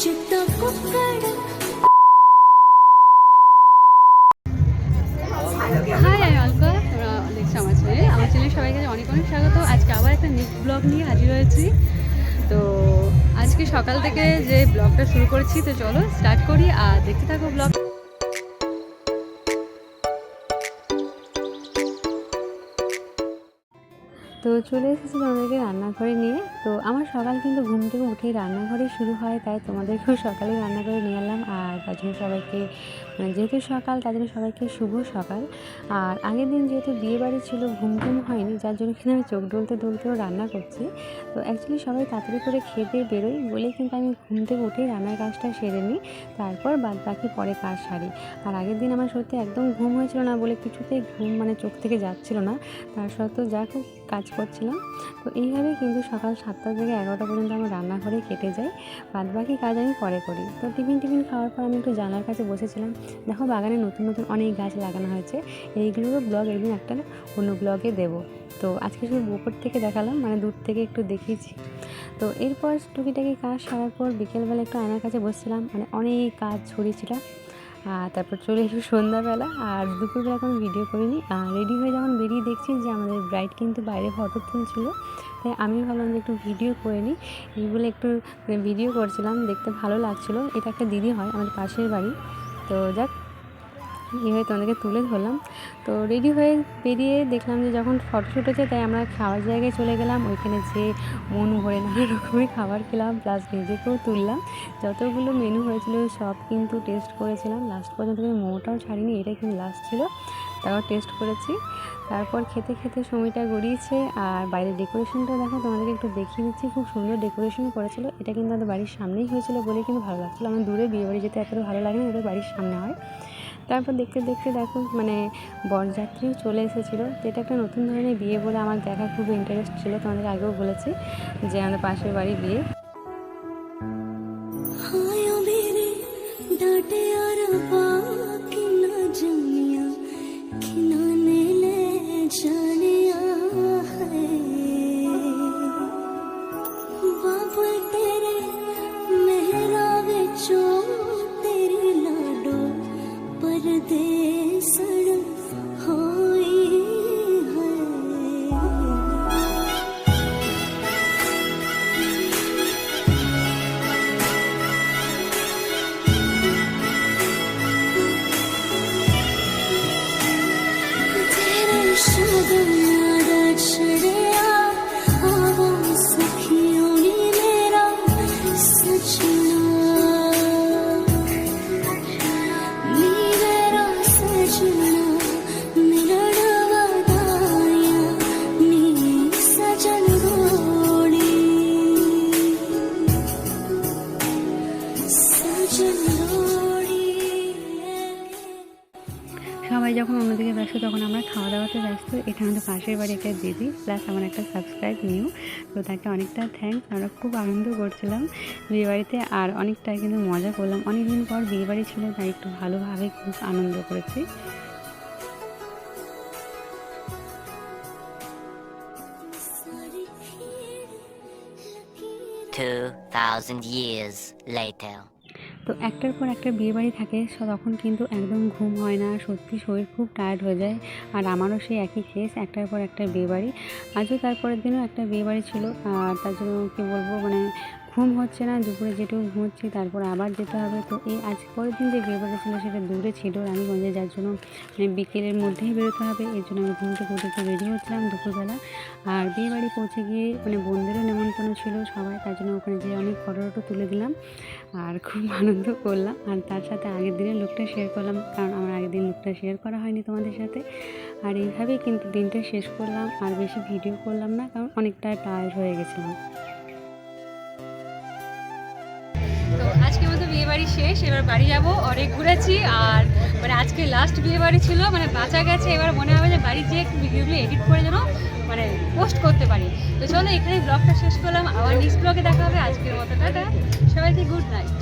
আমার আমার অনেক অনেক আজকে আবার একটা নেক্সট ব্লগ নিয়ে হাজির হয়েছি। তো আজকে সকাল থেকে যে ব্লগটা শুরু করেছি, তো চলো স্টার্ট করি আর দেখতে থাকো ব্লগ তো চলে এসেছি তোমাদেরকে রান্নাঘরে নিয়ে। তো আমার সকাল কিন্তু ঘুম থেকে উঠেই রান্নাঘরে শুরু হয়, তাই তোমাদেরকেও সকালে রান্নাঘরে নিয়ে এলাম। আর তার জন্য সবাইকে মানে যেহেতু সকাল, তার জন্য সবাইকে শুভ সকাল। আর আগের দিন যেহেতু বিয়ে বাড়ি ছিল, ঘুম ঘুম হয়নি, যার জন্য কিন্তু আমি চোখ ডলতে ডলতেও রান্না করছি। তো অ্যাকচুয়ালি সবাই তাড়াতাড়ি করে খেতে বেরোই, বলে কিন্তু আমি ঘুম থেকে উঠেই রান্নার কাজটা সেরে নিই, তারপর বাদ বাকি পরে কাজ সারি। আর আগের দিন আমার সত্যি একদম ঘুম হয়েছিল না বলে কিছুতেই ঘুম মানে চোখ থেকে যাচ্ছিল না। তার সত্ত্বেও যা খুব কাজ করছিলাম। তো এইভাবে কিন্তু সকাল সাতটা থেকে এগারোটা পর্যন্ত আমার রান্নাঘরে কেটে যায়। বাদ বাকি কাজ আমি পরে করি। তো টিফিন টিফিন খাওয়ার পর আমি একটু জানলার কাছে বসেছিলাম। দেখো বাগানে নতুন নতুন অনেক গাছ লাগানো হয়েছে। এইগুলোরও ব্লগ একদিন একটা অন্য ব্লগে দেবো। তো আজকে শুধু উপর থেকে দেখালাম মানে দূর থেকে একটু দেখিয়েছি। তো এরপর টুকিটাকি কাজ সারার পর বিকেলবেলা একটু আয়নার কাছে বসছিলাম। মানে অনেক কাজ ছড়িয়েছিলাম তারপর চলে এসে সন্ধ্যাবেলা। আর দুপুরবেলা কোনো ভিডিও করিনি। আর রেডি হয়ে যখন বেরিয়ে দেখছি যে আমাদের ব্রাইড কিন্তু বাইরে ফটো তুলছিল, তাই আমি ভাবলাম যে একটু ভিডিও করে নিই। বলে একটু ভিডিও করছিলাম, দেখতে ভালো লাগছিল। এটা একটা দিদি হয়, আমাদের পাশের বাড়ি। তো যাক এইভাবে তোমাদেরকে তুলে ধরলাম। তো রেডি হয়ে বেরিয়ে দেখলাম যে যখন ফটোশ্যুট হচ্ছে, তাই আমরা খাওয়ার জায়গায় চলে গেলাম। ওইখানে যে মন ভরে নানা রকমের খাবার খেলাম প্লাস নিজেকেও তুললাম। যতগুলো মেনু হয়েছিল, সব কিন্তু টেস্ট করেছিলাম। লাস্ট পর্যন্ত আমি মোমোটাও ছাড়িনি, এটাই কিন্তু লাস্ট ছিল। তারপর টেস্ট করেছি। তারপর খেতে খেতে সময়টা গড়িয়েছে, আর বাইরের ডেকোরেশনটা দেখো, তোমাদেরকে একটু দেখিয়ে দিচ্ছি। খুব সুন্দর ডেকোরেশন করেছিল। এটা কিন্তু আমাদের বাড়ির সামনেই হয়েছিল বলে কিন্তু ভালো লাগছিল। আমার দূরে বিয়েবাড়ি যেতে এতটা ভালো লাগে না ওদের বাড়ির সামনে হয়। তারপর দেখতে দেখতে দেখো মানে বরযাত্রী চলে এসেছিল। তো এটা একটা নতুন ধরনের বিয়ে বলে আমার দেখা খুব ইন্টারেস্ট ছিল তোমাদের আগেও বলেছি যে আমাদের পাশের বাড়ি বিয়ে। परदेसण होई সবাই যখন অন্যদিকে ব্যস্ত, তখন আমরা খাওয়া দাওয়াতে ব্যস্ত। এটা আমাদের পাশের বাড়ি একটা দিদি প্লাস আমার একটা সাবস্ক্রাইব নিউ তো তাকে অনেকটা থ্যাংকস আমরা খুব আনন্দ করছিলাম। বিয়ে বাড়িতে আর অনেকটা কিন্তু মজা করলাম। অনেকদিন পর বিয়ে বাড়ি ছিল, তাই একটু ভালোভাবে খুব আনন্দ করেছি। Two thousand years later. তো একটার পর একটা বিয়ে বাড়ি থাকে তখন কিন্তু একদম ঘুম হয় না, সত্যি শরীর খুব টায়ার্ড হয়ে যায়। আর আমারও সেই একই কেস একটার পর একটা বিয়ে বাড়ি। আজও তারপরের দিনও একটা বিয়ে বাড়ি ছিল, আর তার জন্য কী বলব মানে ঘুম হচ্ছে না, দুপুরে যেটুকু ঘুমোচ্ছি তারপর আবার যেতে হবে, তো এই আজ পরের দিন যে বিয়ে বাড়ি ছিল সেটা দূরে ছিল রানীগঞ্জে, যার জন্য মানে বিকেলের মধ্যেই বেরোতে হবে, এর জন্য আমি ঘুম থেকে উঠে রেডি হচ্ছিলাম দুপুরবেলা। আর বিয়েবাড়ি পৌঁছে গিয়ে মানে বোনদেরও নেমন্তন্ন ছিল সবাই, তার জন্য ওখানে যেয়ে অনেক ফটো টটো তুলে দিলাম আর খুব আনন্দ করলাম। আর তার সাথে আগের দিনের লুকটা শেয়ার করলাম, কারণ আমার আগের দিন লুকটা শেয়ার করা হয়নি তোমাদের সাথে। আর এইভাবেই কিন্তু দিনটা শেষ করলাম, আর বেশি ভিডিও করলাম না, কারণ অনেকটা টায়ার্ড হয়ে গেছিলাম। বাড়ি শেষ, এবার বাড়ি যাব, অনেক ঘুরেছি, আর মানে আজকে লাস্ট বিয়ে বাড়ি ছিল মানে বাঁচা গেছে, এবার মনে হবে যে বাড়ি যেয়ে একটু ভিডিওগুলো এডিট করে যেন মানে পোস্ট করতে পারি। তো চলো এখানে ব্লগটা শেষ করলাম, আবার নেক্সট ব্লগে দেখা হবে, আজকের মতো, টাটা। সবাইকে গুড নাইট